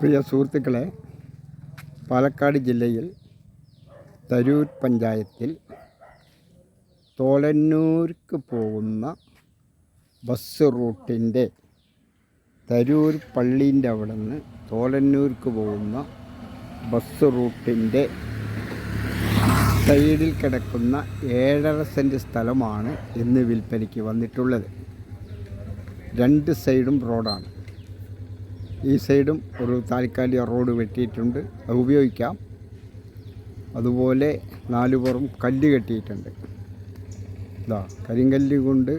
പ്രിയ സുഹൃത്തുക്കളെ പാലക്കാട് ജില്ലയിൽ തരൂർ പഞ്ചായത്തിൽ തോളന്നൂർക്ക് പോകുന്ന ബസ് റൂട്ടിന്റെ തരൂർ പള്ളീന്റെ അവിടെ നിന്ന് തോളന്നൂർക്ക് പോകുന്ന ബസ് റൂട്ടിന്റെ സൈഡിൽ കിടക്കുന്ന ഏഴര സെന്റ് സ്ഥലമാണ് ഇന്ന് വിൽപ്പനയ്ക്ക് വന്നിട്ടുള്ളത്. രണ്ട് സൈഡും റോഡാണ്. ഈ സൈഡും ഒരു താൽക്കാലിക റോഡ് വെട്ടിയിട്ടുണ്ട്. അത് ഉപയോഗിക്കാം. അതുപോലെ നാലു പുറം കല്ല് കെട്ടിയിട്ടുണ്ട്. ഇതാ കരിങ്കല്ല് കൊണ്ട്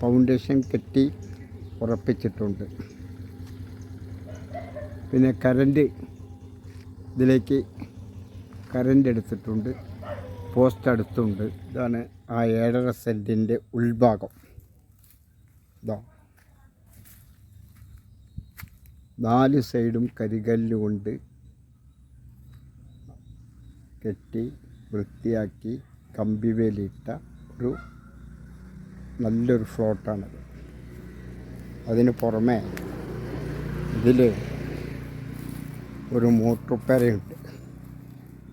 ഫൗണ്ടേഷൻ കെട്ടി ഉറപ്പിച്ചിട്ടുണ്ട്. പിന്നെ കരണ്ട് ഇതിലേക്ക് കരണ്ട് എടുത്തിട്ടുണ്ട്. പോസ്റ്റ് അടുത്തുണ്ട്. ഇതാണ് ആ ഏഴര സെന്റിന്റെ ഉൾഭാഗം. ഇതാ. നാല് സൈഡും കരികല്ല് കൊണ്ട് കെട്ടി വൃത്തിയാക്കി കമ്പിവേലിയിട്ട ഒരു നല്ലൊരു ഫ്ലോട്ടാണത്. അതിന് പുറമെ ഇതിൽ ഒരു മോട്ടോർ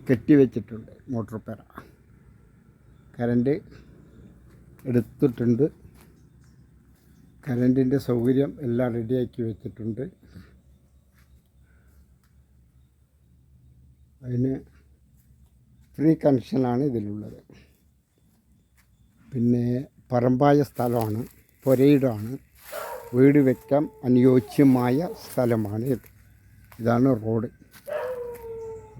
കെട്ടിവെച്ചിട്ടുണ്ട് മോട്ടോർ കരണ്ട് എടുത്തിട്ടുണ്ട്. കറണ്ടിന്റെ സൗകര്യം എല്ലാം റെഡിയാക്കി വെച്ചിട്ടുണ്ട്. അതിന് ഫ്രീ കണക്ഷനാണ് ഇതിലുള്ളത്. പിന്നെ പറമ്പായ സ്ഥലമാണ് പുരയിടമാണ്. വീട് വയ്ക്കാൻ അനുയോജ്യമായ സ്ഥലമാണ് ഇത്. ഇതാണ് റോഡ്.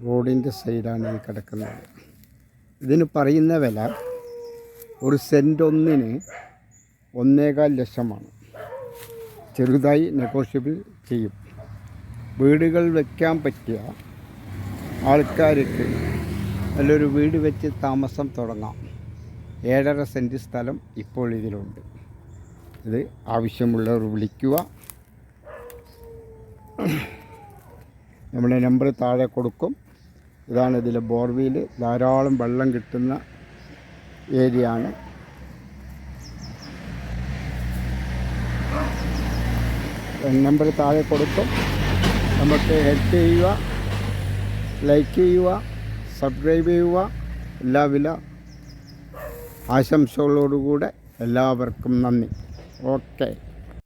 റോഡിന്റെ സൈഡാണ് ഈ കിടക്കുന്നത്. ഇതിന് പറയുന്ന വില ഒരു സെന്റ് ഒന്നിന് ഒന്നേകാൽ ലക്ഷമാണ്. ചെറുതായി നെഗോഷ്യബിൾ ചെയ്യും. വീടുകൾ വയ്ക്കാൻ പറ്റിയ ആൾക്കാർക്ക് നല്ലൊരു വീട് വെച്ച് താമസം തുടങ്ങാം. ഏഴര സെന്റ് സ്ഥലം ഇപ്പോൾ ഇതിലുണ്ട്. ഇത് ആവശ്യമുള്ളവർ വിളിക്കുക. നമ്മുടെ നമ്പർ താഴെ കൊടുക്കും. ഇതാണ് ഇതിലെ ബോർവീൽ. ധാരാളം വെള്ളം കിട്ടുന്ന ഏരിയ ആണ് നമ്പർ താഴെ കൊടുക്കും. നമുക്ക് ഹെൽപ്പ് ചെയ്യുക. ലൈക്ക് ചെയ്യുക സബ്സ്ക്രൈബ് ചെയ്യുക. എല്ലാവിധ ആശംസകളോടുകൂടെ എല്ലാവർക്കും നന്ദി. ഓക്കെ